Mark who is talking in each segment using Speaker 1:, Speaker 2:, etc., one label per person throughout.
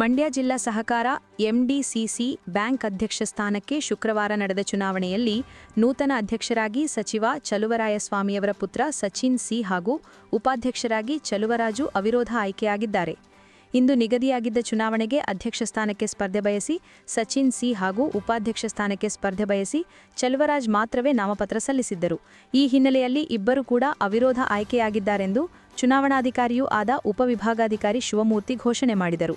Speaker 1: ಮಂಡ್ಯ ಜಿಲ್ಲಾ ಸಹಕಾರ MDCC bank ಅಧ್ಯಕ್ಷ ಸ್ಥಾನಕ್ಕೆ ಶುಕ್ರವಾರ ನಡೆದ ಚುನಾವಣೆಯಲ್ಲಿ ನೂತನ ಅಧ್ಯಕ್ಷರಾಗಿ ಸಚಿವ ಚಲುವರಾಯಸ್ವಾಮಿಯವರ ಪುತ್ರ ಸಚಿನ್ ಸಿ ಹಾಗೂ ಉಪಾಧ್ಯಕ್ಷರಾಗಿ ಚಲುವರಾಜು ಅವಿರೋಧ ಆಯ್ಕೆಯಾಗಿದ್ದಾರೆ. ಇಂದು ನಿಗದಿಯಾಗಿದ್ದ ಚುನಾವಣೆಗೆ ಅಧ್ಯಕ್ಷ ಸ್ಥಾನಕ್ಕೆ ಸ್ಪರ್ಧೆ ಬಯಸಿ ಸಚಿನ್ ಸಿ ಹಾಗೂ ಉಪಾಧ್ಯಕ್ಷ ಸ್ಥಾನಕ್ಕೆ ಸ್ಪರ್ಧೆ ಬಯಸಿ ಚಲುವರಾಜ್ ಮಾತ್ರವೇ ನಾಮಪತ್ರ ಸಲ್ಲಿಸಿದ್ದರು. ಈ ಹಿನ್ನೆಲೆಯಲ್ಲಿ ಇಬ್ಬರು ಕೂಡ ಅವಿರೋಧ ಆಯ್ಕೆಯಾಗಿದ್ದಾರೆಂದು ಚುನಾವಣಾಧಿಕಾರಿಯೂ ಆದ ಉಪವಿಭಾಗಾಧಿಕಾರಿ ಶಿವಮೂರ್ತಿ ಘೋಷಣೆ ಮಾಡಿದರು.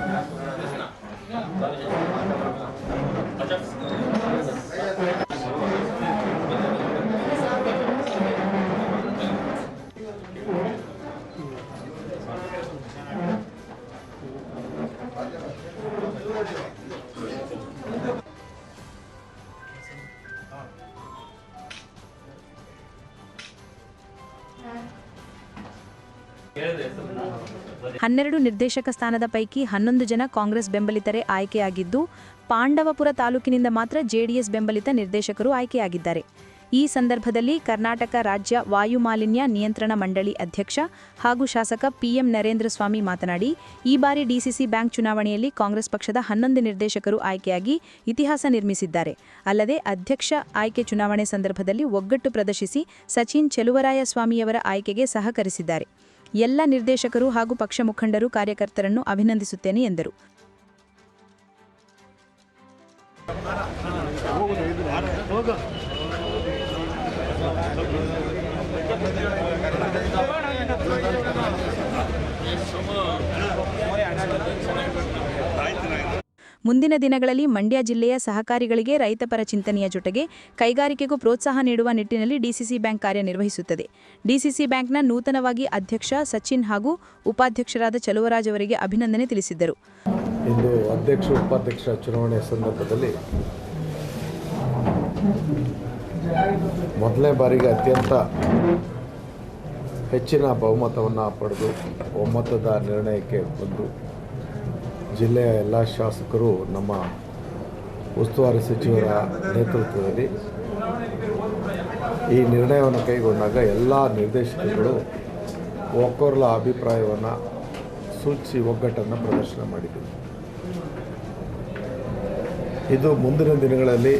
Speaker 1: ಹನ್ನೆರಡು ನಿರ್ದೇಶಕ ಸ್ಥಾನದ ಪೈಕಿ ಹನ್ನೊಂದು ಜನ ಕಾಂಗ್ರೆಸ್ ಬೆಂಬಲಿತರೇ ಆಯ್ಕೆಯಾಗಿದ್ದು, ಪಾಂಡವಪುರ ತಾಲೂಕಿನಿಂದ ಮಾತ್ರ ಜೆಡಿಎಸ್ ಬೆಂಬಲಿತ ನಿರ್ದೇಶಕರು ಆಯ್ಕೆಯಾಗಿದ್ದಾರೆ. ಈ ಸಂದರ್ಭದಲ್ಲಿ ಕರ್ನಾಟಕ ರಾಜ್ಯ ವಾಯುಮಾಲಿನ್ಯ ನಿಯಂತ್ರಣ ಮಂಡಳಿ ಅಧ್ಯಕ್ಷ ಹಾಗೂ ಶಾಸಕ ಪಿಎಂ ನರೇಂದ್ರ ಸ್ವಾಮಿ ಮಾತನಾಡಿ, ಈ ಬಾರಿ ಡಿಸಿಸಿ ಬ್ಯಾಂಕ್ ಚುನಾವಣೆಯಲ್ಲಿ ಕಾಂಗ್ರೆಸ್ ಪಕ್ಷದ ಹನ್ನೊಂದು ನಿರ್ದೇಶಕರು ಆಯ್ಕೆಯಾಗಿ ಇತಿಹಾಸ ನಿರ್ಮಿಸಿದ್ದಾರೆ. ಅಲ್ಲದೆ ಅಧ್ಯಕ್ಷ ಆಯ್ಕೆ ಚುನಾವಣೆ ಸಂದರ್ಭದಲ್ಲಿ ಒಗ್ಗಟ್ಟು ಪ್ರದರ್ಶಿಸಿ ಸಚಿನ್ ಚೆಲುವರಾಯಸ್ವಾಮಿಯವರ ಆಯ್ಕೆಗೆ ಸಹಕರಿಸಿದ್ದಾರೆ. ಎಲ್ಲ ನಿರ್ದೇಶಕರು ಹಾಗೂ ಪಕ್ಷ ಮುಖಂಡರು ಕಾರ್ಯಕರ್ತರನ್ನು ಅಭಿನಂದಿಸುತ್ತೇನೆ ಎಂದರು. ಮುಂದಿನ ದಿನಗಳಲ್ಲಿ ಮಂಡ್ಯ ಜಿಲ್ಲೆಯ ಸಹಕಾರಿಗಳಿಗೆ ರೈತಪರ ಚಿಂತನೆಯ ಜೊತೆಗೆ ಕೈಗಾರಿಕೆಗೂ ಪ್ರೋತ್ಸಾಹ ನೀಡುವ ನಿಟ್ಟಿನಲ್ಲಿ ಡಿಸಿಸಿ ಬ್ಯಾಂಕ್ ಕಾರ್ಯನಿರ್ವಹಿಸುತ್ತದೆ. ಡಿಸಿಸಿ ಬ್ಯಾಂಕ್ನ ನೂತನವಾಗಿ ಅಧ್ಯಕ್ಷ ಸಚಿನ್ ಹಾಗೂ ಉಪಾಧ್ಯಕ್ಷರಾದ ಚಲುವರಾಜ್ ಅವರಿಗೆ ಅಭಿನಂದನೆ ತಿಳಿಸಿದ್ದರು.
Speaker 2: ಇಂದು ಅಧ್ಯಕ್ಷ, ಉಪಾಧ್ಯಕ್ಷ ಚುನಾವಣೆ ಸಂದರ್ಭದಲ್ಲಿ ಮೊದಲನೇ ಬಾರಿಗೆ ಅತ್ಯಂತ ಹೆಚ್ಚಿನ ಬಹುಮತವನ್ನು ಪಡೆದು ಒಮ್ಮತದ ನಿರ್ಣಯಕ್ಕೆ ಬಂದು ಜಿಲ್ಲೆಯ ಎಲ್ಲ ಶಾಸಕರು ನಮ್ಮ ಉಸ್ತುವಾರಿ ಸಚಿವರ ನೇತೃತ್ವದಲ್ಲಿ ಈ ನಿರ್ಣಯವನ್ನು ಕೈಗೊಂಡಾಗ ಎಲ್ಲ ನಿರ್ದೇಶಕರುಗಳು ಒಕ್ಕೊರ್ಲ ಅಭಿಪ್ರಾಯವನ್ನು ಸೂಚಿಸಿ ಒಗ್ಗಟ್ಟನ್ನು ಪ್ರದರ್ಶನ ಮಾಡಿದರು. ಇದು ಮುಂದಿನ ದಿನಗಳಲ್ಲಿ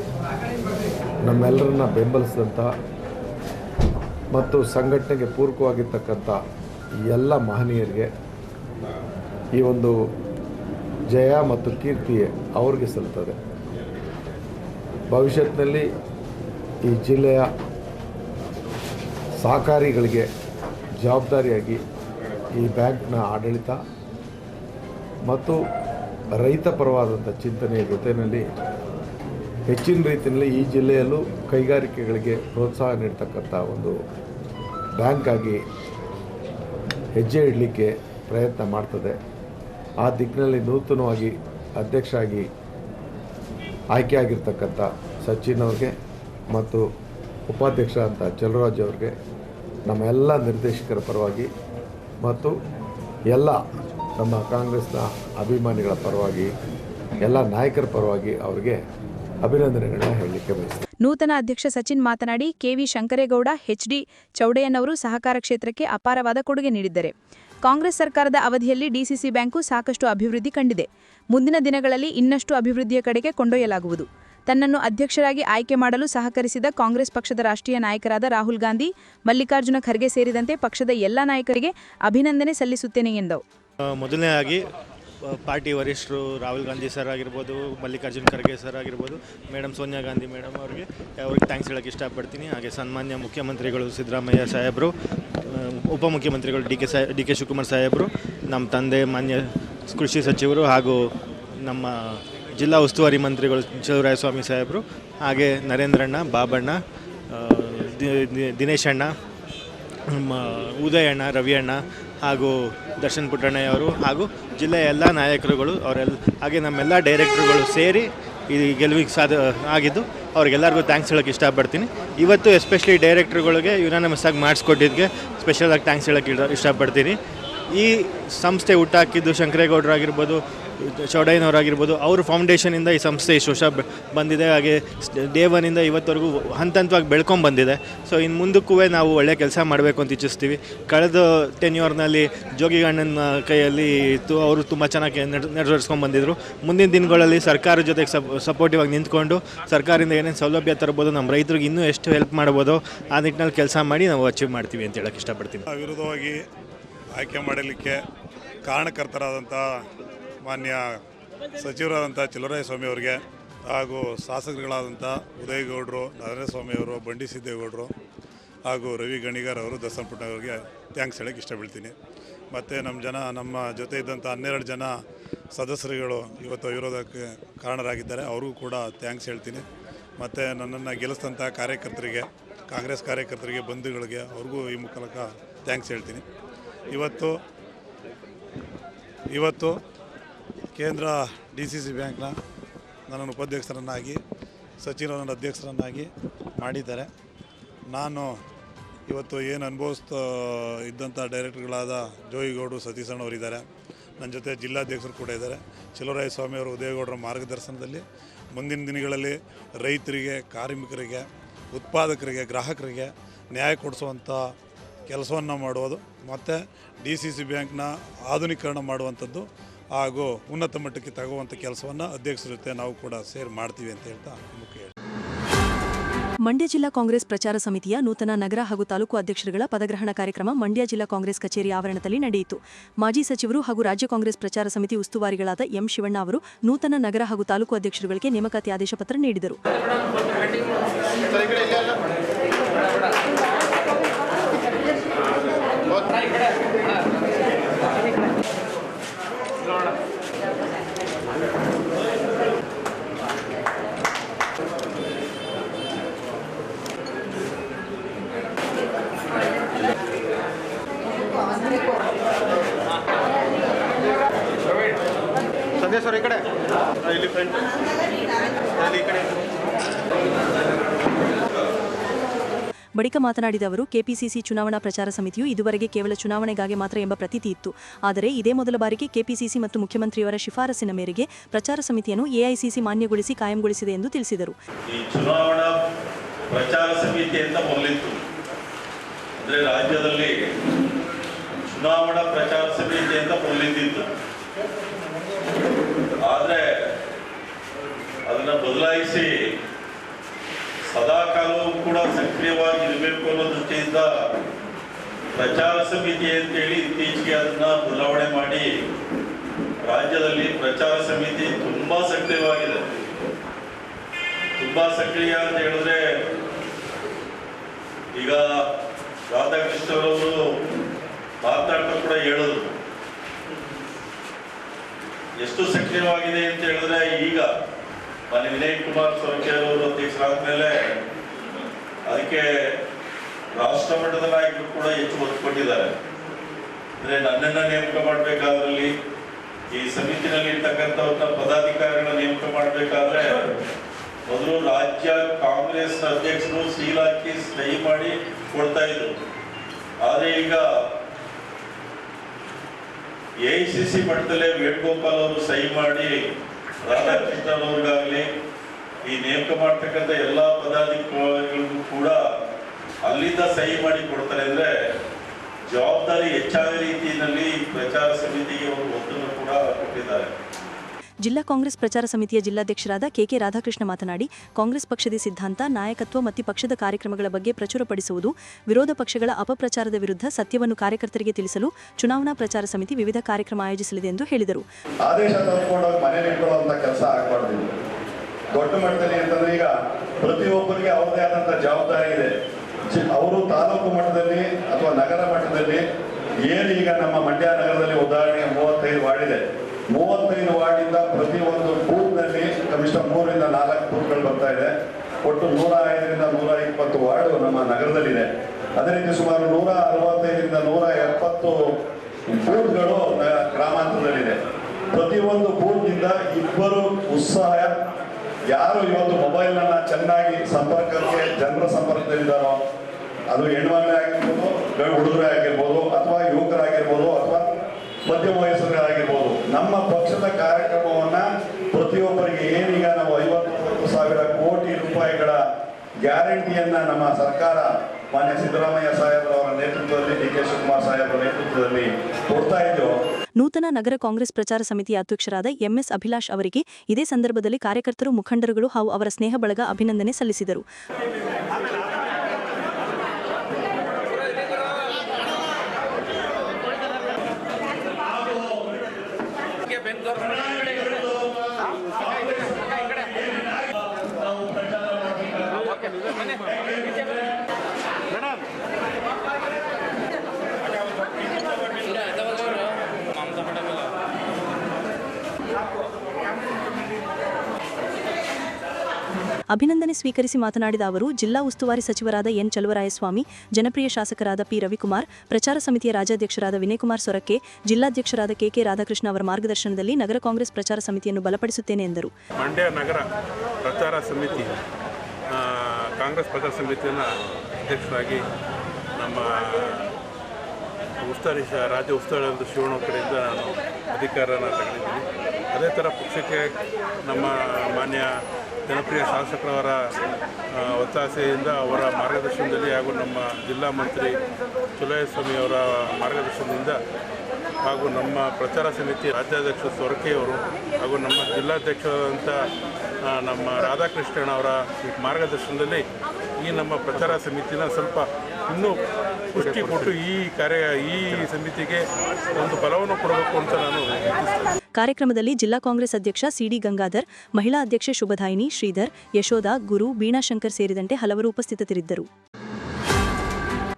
Speaker 2: ನಮ್ಮೆಲ್ಲರನ್ನ ಬೆಂಬಲಿಸಿದಂಥ ಮತ್ತು ಸಂಘಟನೆಗೆ ಪೂರಕವಾಗಿರ್ತಕ್ಕಂಥ ಎಲ್ಲ ಮಹನೀಯರಿಗೆ ಈ ಒಂದು ಜಯ ಮತ್ತು ಕೀರ್ತಿ ಅವ್ರಿಗೆ ಸಲ್ತದೆ. ಭವಿಷ್ಯತ್ತಿನಲ್ಲಿ ಈ ಜಿಲ್ಲೆಯ ಸಹಕಾರಿಗಳಿಗೆ ಜವಾಬ್ದಾರಿಯಾಗಿ ಈ ಬ್ಯಾಂಕ್ನ ಆಡಳಿತ ಮತ್ತು ರೈತ ಪರವಾದಂಥ ಚಿಂತನೆಯ ಜೊತೆಯಲ್ಲಿ ಹೆಚ್ಚಿನ ರೀತಿಯಲ್ಲಿ ಈ ಜಿಲ್ಲೆಯಲ್ಲೂ ಕೈಗಾರಿಕೆಗಳಿಗೆ ಪ್ರೋತ್ಸಾಹ ನೀಡ್ತಕ್ಕಂಥ ಒಂದು ಬ್ಯಾಂಕಾಗಿ ಹೆಜ್ಜೆ ಇಡಲಿಕ್ಕೆ ಪ್ರಯತ್ನ ಮಾಡ್ತದೆ. ಆ ದಿಕ್ಕಿನಲ್ಲಿ ನೂತನವಾಗಿ ಅಧ್ಯಕ್ಷ ಆಗಿ ಆಯ್ಕೆಯಾಗಿರ್ತಕ್ಕಂಥ ಸಚಿನ್ ಅವ್ರಿಗೆ ಮತ್ತು ಉಪಾಧ್ಯಕ್ಷ ಅಂತ ಚಲರಾಜ್ ಅವ್ರಿಗೆ, ನಮ್ಮ ಎಲ್ಲ ನಿರ್ದೇಶಕರ ಪರವಾಗಿ ಮತ್ತು ಎಲ್ಲ ನಮ್ಮ ಕಾಂಗ್ರೆಸ್ನ ಅಭಿಮಾನಿಗಳ ಪರವಾಗಿ, ಎಲ್ಲ ನಾಯಕರ ಪರವಾಗಿ ಅವರಿಗೆ ಅಭಿನಂದನೆಗಳನ್ನ ಹೇಳಲಿಕ್ಕೆ ಬಯಸ್ತೀನಿ.
Speaker 1: ನೂತನ ಅಧ್ಯಕ್ಷ ಸಚಿನ್ ಮಾತನಾಡಿ ಕೆವಿ ಶಂಕರೇಗೌಡ ಎಚ್ಡಿ ಚೌಡಯ್ಯನವರು ಸಹಕಾರ ಕ್ಷೇತ್ರಕ್ಕೆ ಅಪಾರವಾದ ಕೊಡುಗೆ ನೀಡಿದ್ದಾರೆ. ಕಾಂಗ್ರೆಸ್ ಸರ್ಕಾರದ ಅವಧಿಯಲ್ಲಿ ಡಿಸಿಸಿ ಬ್ಯಾಂಕು ಸಾಕಷ್ಟು ಅಭಿವೃದ್ಧಿ ಕಂಡಿದೆ. ಮುಂದಿನ ದಿನಗಳಲ್ಲಿ ಇನ್ನಷ್ಟು ಅಭಿವೃದ್ಧಿಯ ಕಡೆಗೆ ಕೊಂಡೊಯ್ಯಲಾಗುವುದು. ತನ್ನನ್ನು ಅಧ್ಯಕ್ಷರಾಗಿ ಆಯ್ಕೆ ಮಾಡಲು ಸಹಕರಿಸಿದ ಕಾಂಗ್ರೆಸ್ ಪಕ್ಷದ ರಾಷ್ಟ್ರೀಯ ನಾಯಕರಾದ ರಾಹುಲ್ ಗಾಂಧಿ, ಮಲ್ಲಿಕಾರ್ಜುನ ಖರ್ಗೆ ಸೇರಿದಂತೆ ಪಕ್ಷದ ಎಲ್ಲ ನಾಯಕರಿಗೆ ಅಭಿನಂದನೆ ಸಲ್ಲಿಸುತ್ತೇನೆ ಎಂದವು
Speaker 3: ಮೊದಲನೇ ಮೊದಲನೇದಾಗಿ ಪಾರ್ಟಿ ವರಿಷ್ಠರು ರಾಹುಲ್ ಗಾಂಧಿ ಸರ್ ಆಗಿರ್ಬೋದು, ಮಲ್ಲಿಕಾರ್ಜುನ್ ಖರ್ಗೆ ಸರ್ ಆಗಿರ್ಬೋದು ಮೇಡಮ್ ಸೋನಿಯಾ ಗಾಂಧಿ ಮೇಡಮ್ ಅವರಿಗೆ, ಅವ್ರಿಗೆ ಥ್ಯಾಂಕ್ಸ್ ಹೇಳೋಕ್ಕೆ ಇಷ್ಟಪಡ್ತೀನಿ. ಹಾಗೆ ಸನ್ಮಾನ್ಯ ಮುಖ್ಯಮಂತ್ರಿಗಳು ಸಿದ್ದರಾಮಯ್ಯ ಸಾಹೇಬರು ಉಪಮುಖ್ಯಮಂತ್ರಿಗಳು ಡಿ ಕೆ ಸಾ, ಡಿ ಕೆ ಶಿವಕುಮಾರ್ ಸಾಹೇಬರು, ನಮ್ಮ ತಂದೆ ಮಾನ್ಯ ಕೃಷಿ ಸಚಿವರು ಹಾಗೂ ನಮ್ಮ ಜಿಲ್ಲಾ ಉಸ್ತುವಾರಿ ಮಂತ್ರಿಗಳು ಚಲುವರಾಯಸ್ವಾಮಿ ಸಾಹೇಬರು, ಹಾಗೆ ನರೇಂದ್ರಣ್ಣ, ಬಾಬಣ್ಣ ದಿನೇಶಣ್ಣ ಉದಯಣ್ಣ ರವಿಯಣ್ಣ ಹಾಗೂ ದರ್ಶನ್ ಪುಟ್ಟಣ್ಣಯ್ಯವರು ಹಾಗೂ ಜಿಲ್ಲೆಯ ಎಲ್ಲ ನಾಯಕರುಗಳು ಅವರೆಲ್ಲ, ಹಾಗೆ ನಮ್ಮೆಲ್ಲ ಡೈರೆಕ್ಟ್ರುಗಳು ಸೇರಿ ಈ ಗೆಲುವಿಗೆ ಸಾಧ, ಆಗಿದ್ದು, ಅವ್ರಿಗೆಲ್ಲರಿಗೂ ಥ್ಯಾಂಕ್ಸ್ ಹೇಳೋಕ್ಕೆ ಇಷ್ಟಪಡ್ತೀನಿ. ಇವತ್ತು ಎಸ್ಪೆಷಲಿ ಡೈರೆಕ್ಟ್ರುಗಳಿಗೆ ಯುನಾನಮಸ್ ಆಗಿ ಮಾಡಿಸ್ಕೊಟ್ಟಿದ್ದಕ್ಕೆ ಸ್ಪೆಷಲಾಗಿ ಥ್ಯಾಂಕ್ಸ್ ಹೇಳೋಕ್ಕೆ ಇಷ್ಟ- ಇಷ್ಟಪಡ್ತೀನಿ. ಈ ಸಂಸ್ಥೆ ಹುಟ್ಟಾಕಿದ್ದು ಶಂಕರೇಗೌಡರಾಗಿರ್ಬೋದು ಚೌಡಯ್ಯನವರಾಗಿರ್ಬೋದು, ಅವ್ರ ಫೌಂಡೇಶನಿಂದ ಈ ಸಂಸ್ಥೆ ವರ್ಷ ಬ- ಬಂದಿದೆ. ಹಾಗೆ ದೇವನಿಂದ ಇವತ್ತವರೆಗೂ ಹಂತ ಹಂತವಾಗಿ ಬೆಳ್ಕೊಂಡು ಬಂದಿದೆ. ಸೊ ಇನ್ನು ಮುಂದಕ್ಕೂ ನಾವು ಒಳ್ಳೆ ಕೆಲಸ ಮಾಡಬೇಕು ಅಂತ ಇಚ್ಛಿಸ್ತೀವಿ. ಕಳೆದ ಟೆನ್ಯೂರ್ನಲ್ಲಿ ಜೋಗಿಗಣ್ಣನ ಕೈಯಲ್ಲಿ ತು ಅವರು ತುಂಬ ಚೆನ್ನಾಗಿ ನೆರವೇರಿಸ್ಕೊಂಡು ಬಂದಿದ್ದರು ಮುಂದಿನ ದಿನಗಳಲ್ಲಿ ಸರ್ಕಾರ ಜೊತೆಗೆ ಸಪ್ ಸಪೋರ್ಟಿವ್ ಆಗಿ ನಿಂತ್ಕೊಂಡು ಸರ್ಕಾರದಿಂದ ಏನೇನು ಸೌಲಭ್ಯ ತರ್ಬೋದು ನಮ್ಮ ರೈತರಿಗೆ ಇನ್ನೂ ಎಷ್ಟು ಹೆಲ್ಪ್ ಮಾಡ್ಬೋದು, ಆ ನಿಟ್ಟಿನಲ್ಲಿ ಕೆಲಸ ಮಾಡಿ ನಾವು ಅಚೀವ್ ಮಾಡ್ತೀವಿ ಅಂತ ಹೇಳಕ್ಕೆ ಇಷ್ಟಪಡ್ತೀನಿ.
Speaker 4: ವಿರುದ್ಧವಾಗಿ ಆಯ್ಕೆ ಮಾಡಲಿಕ್ಕೆ ಕಾರಣಕರ್ತರಾದಂಥ ಮಾನ್ಯ ಸಚಿವರಾದಂಥ ಸ್ವಾಮಿ ಅವರಿಗೆ ಹಾಗೂ ಶಾಸಕರುಗಳಾದಂಥ ಉದಯಗೌಡರು ಅವರು, ಬಂಡಿ ಸಿದ್ದೇಗೌಡರು ಹಾಗೂ ರವಿ ಗಣಿಗಾರ್ ಅವರು ದಸಂಪುಟ್ಟ ಅವರಿಗೆ ಥ್ಯಾಂಕ್ಸ್ ಹೇಳಕ್ಕೆ ಇಷ್ಟಪಡ್ತೀನಿ. ಮತ್ತು ನಮ್ಮ ಜನ, ನಮ್ಮ ಜೊತೆ ಇದ್ದಂಥ ಹನ್ನೆರಡು ಜನ ಸದಸ್ಯರುಗಳು ಇವತ್ತು ವಿರೋಧಕ್ಕೆ ಕಾರಣರಾಗಿದ್ದಾರೆ. ಅವ್ರಿಗೂ ಕೂಡ ಥ್ಯಾಂಕ್ಸ್ ಹೇಳ್ತೀನಿ. ಮತ್ತು ನನ್ನನ್ನು ಗೆಲ್ಲಿಸಿದಂಥ ಕಾರ್ಯಕರ್ತರಿಗೆ, ಕಾಂಗ್ರೆಸ್ ಕಾರ್ಯಕರ್ತರಿಗೆ, ಬಂಧುಗಳಿಗೆ ಅವ್ರಿಗೂ ಈ ಮೂಲಕ ಥ್ಯಾಂಕ್ಸ್ ಹೇಳ್ತೀನಿ. ಇವತ್ತು ಇವತ್ತು ಕೇಂದ್ರ ಡಿ ಸಿ ಸಿ ಬ್ಯಾಂಕ್ನ ನನ್ನನ್ನು ಉಪಾಧ್ಯಕ್ಷರನ್ನಾಗಿ, ಸಚಿವರನ್ನು ಅಧ್ಯಕ್ಷರನ್ನಾಗಿ ಮಾಡಿದ್ದಾರೆ. ನಾನು ಇವತ್ತು ಏನು ಅನುಭವಿಸ್ತಾ ಇದ್ದಂಥ ಡೈರೆಕ್ಟರ್ಗಳಾದ ಜೋಯಿಗೌಡರು ಸತೀಶಣ್ಣವರಿದ್ದಾರೆ ನನ್ನ ಜೊತೆ ಜಿಲ್ಲಾಧ್ಯಕ್ಷರು ಕೂಡ ಇದ್ದಾರೆ. ಚಲುವರಾಯ ಸ್ವಾಮಿಯವರು ಉದಯಗೌಡರ ಮಾರ್ಗದರ್ಶನದಲ್ಲಿ ಮುಂದಿನ ದಿನಗಳಲ್ಲಿ ರೈತರಿಗೆ, ಕಾರ್ಮಿಕರಿಗೆ, ಉತ್ಪಾದಕರಿಗೆ, ಗ್ರಾಹಕರಿಗೆ ನ್ಯಾಯ ಕೊಡಿಸುವಂಥ ಕೆಲಸವನ್ನು ಮಾಡುವುದು. ಮತ್ತು ಡಿ ಸಿ ಸಿ ಬ್ಯಾಂಕ್ನ ಆಧುನೀಕರಣ ಮಾಡುವಂಥದ್ದು ಹಾಗೂ ಉನ್ನತ ಮಟ್ಟಕ್ಕೆ ತಗುವಂಥ ಕೆಲಸವನ್ನು ಅಧ್ಯಕ್ಷರ ಜೊತೆ ನಾವು ಕೂಡ ಸೇರಿ ಮಾಡ್ತೀವಿ ಅಂತ ಹೇಳ್ತಾ ಮುಖ್ಯ
Speaker 5: ಮಂಡ್ಯ ಜಿಲ್ಲಾ ಕಾಂಗ್ರೆಸ್ ಪ್ರಚಾರ ಸಮಿತಿಯ ನೂತನ ನಗರ ಹಾಗೂ ತಾಲೂಕು ಅಧ್ಯಕ್ಷರುಗಳ ಪದಗ್ರಹಣ ಕಾರ್ಯಕ್ರಮ ಮಂಡ್ಯ ಜಿಲ್ಲಾ ಕಾಂಗ್ರೆಸ್ ಕಚೇರಿ ಆವರಣದಲ್ಲಿ ನಡೆಯಿತು. ಮಾಜಿ ಸಚಿವರು ಹಾಗೂ ರಾಜ್ಯ ಕಾಂಗ್ರೆಸ್ ಪ್ರಚಾರ ಸಮಿತಿ ಉಸ್ತುವಾರಿಗಳಾದ ಎಂ ಶಿವಣ್ಣ ಅವರು ನೂತನ ನಗರ ಹಾಗೂ ತಾಲೂಕು ಅಧ್ಯಕ್ಷರುಗಳಿಗೆ ನೇಮಕಾತಿ ಆದೇಶ ಪತ್ರ ನೀಡಿದರು.
Speaker 3: ಸಂದೇಶ್ವರ ಈ ಕಡೆ ಇಲ್ಲಿ ಫ್ರೆಂಡ್ ಈ ಕಡೆ.
Speaker 5: ಬಳಿಕ ಮಾತನಾಡಿದ ಅವರು ಕೆಪಿಸಿಸಿ ಚುನಾವಣಾ ಪ್ರಚಾರ ಸಮಿತಿಯು ಇದುವರೆಗೆ ಕೇವಲ ಚುನಾವಣೆಗಾಗಿ ಮಾತ್ರ ಎಂಬ ಪ್ರತೀತಿ ಇತ್ತು. ಆದರೆ ಇದೇ ಮೊದಲ ಬಾರಿಗೆ ಕೆಪಿಸಿಸಿ ಮತ್ತು ಮುಖ್ಯಮಂತ್ರಿಯವರ ಶಿಫಾರಸಿನ ಮೇರೆಗೆ ಪ್ರಚಾರ ಸಮಿತಿಯನ್ನು ಎಐಸಿಸಿ ಮಾನ್ಯಗೊಳಿಸಿ ಕಾಯಂಗೊಳಿಸಿದೆ ಎಂದು ತಿಳಿಸಿದರು.
Speaker 6: ಈ ಚುನಾವಣಾ ಪ್ರಚಾರ ಸಮಿತಿ ಅಂತ ಮೊದಲಿತ್ತು. ರಾಜ್ಯದಲ್ಲಿ ಚುನಾವಣಾ ಪ್ರಚಾರ ಸಮಿತಿ ಅಂತ ಮೊದಲಿದ್ದಿತ್ತು ಆದ್ರೆ ಅದನ್ನ ಬದಲಾಯಿಸಿ ಸದಾಕಾಲವೂ ಕೂಡ ಸಕ್ರಿಯವಾಗಿ ಇರಬೇಕು ಅನ್ನೋ ದೃಷ್ಟಿಯಿಂದ ಪ್ರಚಾರ ಸಮಿತಿ ಅಂತೇಳಿ ಇತ್ತೀಚೆಗೆ ಅದನ್ನ ಬದಲಾವಣೆ ಮಾಡಿ ರಾಜ್ಯದಲ್ಲಿ ಪ್ರಚಾರ ಸಮಿತಿ ತುಂಬ ಸಕ್ರಿಯವಾಗಿದೆ. ತುಂಬ ಸಕ್ರಿಯ ಅಂತ ಹೇಳಿದ್ರೆ ಈಗ ರಾಧಾಕೃಷ್ಣರವರು ಮಾತಾಡ್ತಾ ಕೂಡ ಹೇಳಿದ್ರು. ಎಷ್ಟು ಸಕ್ರಿಯವಾಗಿದೆ ಅಂತ ಹೇಳಿದ್ರೆ ಈಗ ಮನೆ ವಿನಯ್ ಕುಮಾರ್ ಅವರು ಅಧ್ಯಕ್ಷರಾದ್ಮೇಲೆ ಅದಕ್ಕೆ ರಾಷ್ಟ್ರ ಮಟ್ಟದ ನಾಯಕರು ಕೂಡ ಹೆಚ್ಚು ಒತ್ತು ಕೊಟ್ಟಿದ್ದಾರೆ ಅಂದ್ರೆ ನನ್ನನ್ನ ನೇಮಕ ಮಾಡ್ಬೇಕಾದ್ರಲ್ಲಿ ಈ ಸಮಿತಿನಲ್ಲಿ ಇರ್ತಕ್ಕಂಥವ್ರನ್ನ ಪದಾಧಿಕಾರಿಗಳ ನೇಮಕ ಮಾಡಬೇಕಾದ್ರೆ ಮೊದಲು ರಾಜ್ಯ ಕಾಂಗ್ರೆಸ್ ಅಧ್ಯಕ್ಷರು ಸೀಲ್ ಹಾಕಿ ಸಹಿ ಮಾಡಿ ಕೊಡ್ತಾ ಇದ್ರು. ಆದ್ರೆ ಈಗ ಎ ಸಿ ಸಿ ಮಟ್ಟದಲ್ಲೇ ವೇಣುಗೋಪಾಲ್ ಅವರು ಸಹಿ ಮಾಡಿ ರಾಧಾಕೃಷ್ಣನ್ ಅವ್ರಿಗಾಗಲಿ ಈ ನೇಮಕ ಮಾಡ್ತಕ್ಕಂಥ ಎಲ್ಲ ಪದಾಧಿಕಾರಿಗಳಿಗೂ ಕೂಡ ಅಲ್ಲಿಂದ ಸಹಿ ಮಾಡಿ ಕೊಡ್ತಾರೆ ಅಂದರೆ ಜವಾಬ್ದಾರಿ ಹೆಚ್ಚಾದ ರೀತಿಯಲ್ಲಿ ಪ್ರಚಾರ ಸಮಿತಿಗೆ ಅವರು ಒತ್ತನ್ನು ಕೂಡ ಕೊಟ್ಟಿದ್ದಾರೆ.
Speaker 5: ಜಿಲ್ಲಾ ಕಾಂಗ್ರೆಸ್ ಪ್ರಚಾರ ಸಮಿತಿಯ ಜಿಲ್ಲಾಧ್ಯಕ್ಷರಾದ ಕೆಕೆ ರಾಧಾಕೃಷ್ಣ ಮಾತನಾಡಿ, ಕಾಂಗ್ರೆಸ್ ಪಕ್ಷದ ಸಿದ್ಧಾಂತ ನಾಯಕತ್ವ ಮತ್ತು ಪಕ್ಷದ ಕಾರ್ಯಕ್ರಮಗಳ ಬಗ್ಗೆ ಪ್ರಚುರಪಡಿಸುವುದು, ವಿರೋಧ ಪಕ್ಷಗಳ ಅಪಪ್ರಚಾರದ ವಿರುದ್ಧ ಸತ್ಯವನ್ನು ಕಾರ್ಯಕರ್ತರಿಗೆ ತಿಳಿಸಲು ಚುನಾವಣಾ ಪ್ರಚಾರ ಸಮಿತಿ ವಿವಿಧ ಕಾರ್ಯಕ್ರಮ ಆಯೋಜಿಸಲಿದೆ ಎಂದು ಹೇಳಿದರು.
Speaker 7: ದೊಡ್ಡ ಮಟ್ಟದಲ್ಲಿ ಅಂತಂದ್ರೆ ಈಗ ಪ್ರತಿಯೊಬ್ಬರಿಗೆ ಅವ್ರದೇ ಆದಂಥ ಜವಾಬ್ದಾರಿ ಇದೆ. ಅವರು ತಾಲೂಕು ಮಟ್ಟದಲ್ಲಿ ಅಥವಾ ನಗರ ಮಟ್ಟದಲ್ಲಿ ಏನು ಈಗ ನಮ್ಮ ಮಂಡ್ಯ ನಗರದಲ್ಲಿ ಉದಾಹರಣೆಗೆ ಮೂವತ್ತೈದು ವಾರ್ಡ್ ಇದೆ. ಮೂವತ್ತೈದು ವಾರ್ಡಿಂದ ಪ್ರತಿಯೊಂದು ಬೂತ್ನಲ್ಲಿ ಕನಿಷ್ಠ ಮೂರರಿಂದ ನಾಲ್ಕು ಬೂತ್ಗಳು ಬರ್ತಾ ಇದೆ. ಒಟ್ಟು ನೂರ ಐದರಿಂದ ನೂರ ಇಪ್ಪತ್ತು ವಾರ್ಡು ನಮ್ಮ ನಗರದಲ್ಲಿದೆ. ಅದೇ ರೀತಿ ಸುಮಾರು ನೂರ ಅರವತ್ತೈದರಿಂದ ನೂರ ಎಪ್ಪತ್ತು ಬೂತ್ಗಳು ಗ್ರಾಮಾಂತರದಲ್ಲಿದೆ. ಪ್ರತಿಯೊಂದು ಬೂತ್ನಿಂದ ಇಬ್ಬರು ಉತ್ಸಾಹ, ಯಾರು ಇವತ್ತು ಮೊಬೈಲನ್ನು ಚೆನ್ನಾಗಿ ಸಂಪರ್ಕಕ್ಕೆ, ಜನರ ಸಂಪರ್ಕದಲ್ಲಿದ್ದಾರೋ, ಅದು ಹೆಣ್ಮಕ್ಳೇ ಆಗಿರ್ಬೋದು ಹುಡುಗರೇ ಆಗಿರ್ಬೋದು, ಅಥವಾ ಯುವಕರಾಗಿರ್ಬೋದು, ಅಥವಾ
Speaker 8: ಮಧ್ಯಮ ವಯಸ್ಸರಾಗಿರ್ಬೋದು ನಮ್ಮ ಪಕ್ಷದ ಕಾರ್ಯಕ್ರಮವನ್ನ ಪ್ರತಿಯೊಬ್ಬರಿಗೆ ಏನೀಗ ನಾವು ಐವತ್ತು ಸಾವಿರ ಕೋಟಿ ರೂಪಾಯಿಗಳ ಗ್ಯಾರಂಟಿಯನ್ನ ನಮ್ಮ ಸರ್ಕಾರ ಮಾನ್ಯ ಸಿದ್ದರಾಮಯ್ಯ ಸಾಹೇಬ್ರವರ ನೇತೃತ್ವದಲ್ಲಿ ಡಿ ಕೆ ಶಿವಕುಮಾರ್ ಸಾಹೇಬರ ನೇತೃತ್ವದಲ್ಲಿ ಕೊಡ್ತಾ ಇದ್ದು
Speaker 5: ನೂತನ ನಗರ ಕಾಂಗ್ರೆಸ್ ಪ್ರಚಾರ ಸಮಿತಿಯ ಅಧ್ಯಕ್ಷರಾದ ಎಂಎಸ್ ಅಭಿಲಾಷ್ ಅವರಿಗೆ ಇದೇ ಸಂದರ್ಭದಲ್ಲಿ ಕಾರ್ಯಕರ್ತರು ಮುಖಂಡರುಗಳು ಹಾಗೂ ಅವರ ಸ್ನೇಹ ಬಳಗ ಅಭಿನಂದನೆ ಸಲ್ಲಿಸಿದರು. ಅಭಿನಂದನೆ ಸ್ವೀಕರಿಸಿ ಮಾತನಾಡಿದ ಅವರು, ಜಿಲ್ಲಾ ಉಸ್ತುವಾರಿ ಸಚಿವರಾದ ಎನ್ ಚಲುವರಾಯಸ್ವಾಮಿ, ಜನಪ್ರಿಯ ಶಾಸಕರಾದ ಪಿ ರವಿಕುಮಾರ್, ಪ್ರಚಾರ ಸಮಿತಿಯ ರಾಜ್ಯಾಧ್ಯಕ್ಷರಾದ ವಿನಯಕುಮಾರ್ ಸೊರಕ್ಕೆ ಜಿಲ್ಲಾಧ್ಯಕ್ಷರಾದ ಕೆಕೆ ರಾಧಾಕೃಷ್ಣ ಅವರ ಮಾರ್ಗದರ್ಶನದಲ್ಲಿ ನಗರ ಕಾಂಗ್ರೆಸ್ ಪ್ರಚಾರ ಸಮಿತಿಯನ್ನು ಬಲಪಡಿಸುತ್ತೇನೆ ಎಂದರು.
Speaker 9: ಮಂಡ್ಯ ನಗರ ಪ್ರಚಾರ ಸಮಿತಿ ಕಾಂಗ್ರೆಸ್ ಪ್ರಚಾರ ಸಮಿತಿಯನ್ನು ಅಧ್ಯಕ್ಷರಾಗಿ ನಮ್ಮ ಉಸ್ತುವಾರಿ ರಾಜ್ಯ ಉಸ್ತುವಾರಿ ಶಿವಣ್ಣ ಕಡೆಯಿಂದ ನಾನು ಅಧಿಕಾರನ ತಗೊಂಡಿದ್ದೀನಿ. ಅದೇ ಥರ ಪಕ್ಷಕ್ಕೆ ನಮ್ಮ ಮಾನ್ಯ ಜನಪ್ರಿಯ ಶಾಸಕರವರ ಒತ್ತಾಸೆಯಿಂದ ಅವರ ಮಾರ್ಗದರ್ಶನದಲ್ಲಿ ಹಾಗೂ ನಮ್ಮ ಜಿಲ್ಲಾ ಮಂತ್ರಿ ಅವರ ಮಾರ್ಗದರ್ಶನದಿಂದ ಹಾಗೂ ನಮ್ಮ ಪ್ರಚಾರ ಸಮಿತಿ ರಾಜ್ಯಾಧ್ಯಕ್ಷ ಸೊರಕೆಯವರು ಹಾಗೂ ನಮ್ಮ ಜಿಲ್ಲಾಧ್ಯಕ್ಷರಾದಂಥ ನಮ್ಮ ರಾಧಾಕೃಷ್ಣ ಅವರ ಮಾರ್ಗದರ್ಶನದಲ್ಲಿ ಈ ನಮ್ಮ ಪ್ರಚಾರ ಸಮಿತಿನ ಸ್ವಲ್ಪ ಇನ್ನೂ ಪುಷ್ಟಿ ಕೊಟ್ಟು ಈ ಕಾರ್ಯ, ಈ ಸಮಿತಿಗೆ ಒಂದು ಬಲವನ್ನು ಕೊಡಬೇಕು ಅಂತ ನಾನು
Speaker 5: ಕಾರ್ಯಕ್ರಮದಲ್ಲಿ ಜಿಲ್ಲಾ ಕಾಂಗ್ರೆಸ್ ಅಧ್ಯಕ್ಷ ಸಿಡಿ ಗಂಗಾಧರ್, ಮಹಿಳಾ ಅಧ್ಯಕ್ಷೆ ಶುಭದಾಯಿನಿ ಶ್ರೀಧರ್, ಯಶೋಧ, ಗುರು ವೀಣಾಶಂಕರ್ ಸೇರಿದಂತೆ ಹಲವರು ಉಪಸ್ಥಿತರಿದ್ದರು.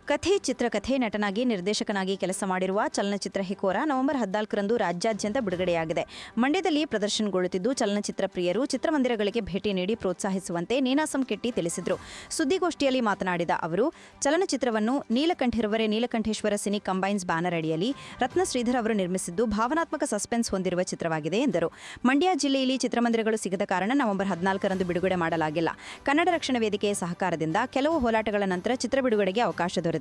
Speaker 10: ಕಥೆ, ಚಿತ್ರಕಥೆ ನಟನಾಗಿ, ನಿರ್ದೇಶಕನಾಗಿ ಕೆಲಸ ಮಾಡಿರುವ ಚಲನಚಿತ್ರ ಹಿಕೋರ ನವೆಂಬರ್ ಹದಿನಾಲ್ಕರಂದು ರಾಜ್ಯಾದ್ಯಂತ ಬಿಡುಗಡೆಯಾಗಿದೆ. ಮಂಡ್ಯದಲ್ಲಿ ಪ್ರದರ್ಶನಗೊಳ್ಳುತ್ತಿದ್ದು, ಚಲನಚಿತ್ರ ಪ್ರಿಯರು ಚಿತ್ರಮಂದಿರಗಳಿಗೆ ಭೇಟಿ ನೀಡಿ ಪ್ರೋತ್ಸಾಹಿಸುವಂತೆ ನೀನಾಸಂ ಕೆಟ್ಟಿ ತಿಳಿಸಿದರು. ಸುದ್ದಿಗೋಷ್ಠಿಯಲ್ಲಿ ಮಾತನಾಡಿದ ಅವರು, ಚಲನಚಿತ್ರವನ್ನು ನೀಲಕಂಠಿರುವರೆ ನೀಲಕಂಠೇಶ್ವರ ಸಿನಿ ಕಂಬೈನ್ಸ್ ಬ್ಯಾನರ್ ಅಡಿಯಲ್ಲಿ ರತ್ನ ಶ್ರೀಧರ್ ಅವರು ನಿರ್ಮಿಸಿದ್ದು ಭಾವನಾತ್ಮಕ ಸಸ್ಪೆನ್ಸ್ ಹೊಂದಿರುವ ಚಿತ್ರವಾಗಿದೆ ಎಂದರು. ಮಂಡ್ಯ ಜಿಲ್ಲೆಯಲ್ಲಿ ಚಿತ್ರಮಂದಿರಗಳು ಸಿಗದ ಕಾರಣ ನವೆಂಬರ್ ಹದಿನಾಲ್ಕರಂದು ಬಿಡುಗಡೆ ಮಾಡಲಾಗಿಲ್ಲ. ಕನ್ನಡ ರಕ್ಷಣಾ ವೇದಿಕೆಯ ಸಹಕಾರದಿಂದ ಕೆಲವು ಹೋರಾಟಗಳ ನಂತರ ಚಿತ್ರ ಬಿಡುಗಡೆಗೆ ಅವಕಾಶ ದೊರೆತಿದೆ.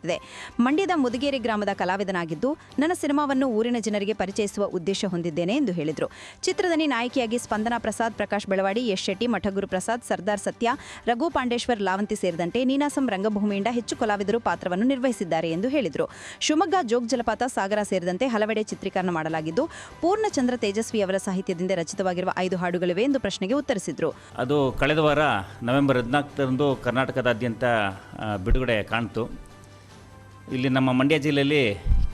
Speaker 10: ಮಂಡ್ಯದ ಮುದುಗೇರಿ ಗ್ರಾಮದ ಕಲಾವಿದನಾಗಿದ್ದು, ನನ್ನ ಸಿನಿಮಾವನ್ನು ಊರಿನ ಜನರಿಗೆ ಪರಿಚಯಿಸುವ ಉದ್ದೇಶ ಹೊಂದಿದ್ದೇನೆ ಎಂದು ಹೇಳಿದರು. ಚಿತ್ರದಲ್ಲಿ ನಾಯಕಿಯಾಗಿ ಸ್ಪಂದನಾ ಪ್ರಸಾದ್, ಪ್ರಕಾಶ್ ಬೆಳವಾಡಿ ಯಶ್ ಶೆಟ್ಟಿ, ಮಠಗುರು ಪ್ರಸಾದ್, ಸರ್ದಾರ್ ಸತ್ಯ, ರಘು ಪಾಂಡೇಶ್ವರ್, ಲಾವಂತಿ ಸೇರಿದಂತೆ ನೀನಾಸಂ ರಂಗಭೂಮಿಯಿಂದ ಹೆಚ್ಚು ಕಲಾವಿದರು ಪಾತ್ರವನ್ನು ನಿರ್ವಹಿಸಿದ್ದಾರೆ ಎಂದು ಹೇಳಿದರು. ಶಿವಮೊಗ್ಗ, ಜೋಗ್ ಜಲಪಾತ, ಸಾಗರ ಸೇರಿದಂತೆ ಹಲವೆಡೆ ಚಿತ್ರೀಕರಣ ಮಾಡಲಾಗಿದ್ದು ಪೂರ್ಣಚಂದ್ರ ತೇಜಸ್ವಿ ಅವರ ಸಾಹಿತ್ಯದಿಂದ ರಚಿತವಾಗಿರುವ ಐದು ಹಾಡುಗಳಿವೆ ಎಂದು ಪ್ರಶ್ನೆಗೆ ಉತ್ತರಿಸಿದರು.
Speaker 11: ಅದು ಕಳೆದ ವಾರ ನವೆಂಬರ್ ಹದಿನಾಲ್ಕರಂದು ಕರ್ನಾಟಕದಾದ್ಯಂತ ಬಿಡುಗಡೆ ಕಾಣ್ತು. ಇಲ್ಲಿ ನಮ್ಮ ಮಂಡ್ಯ ಜಿಲ್ಲೆಯಲ್ಲಿ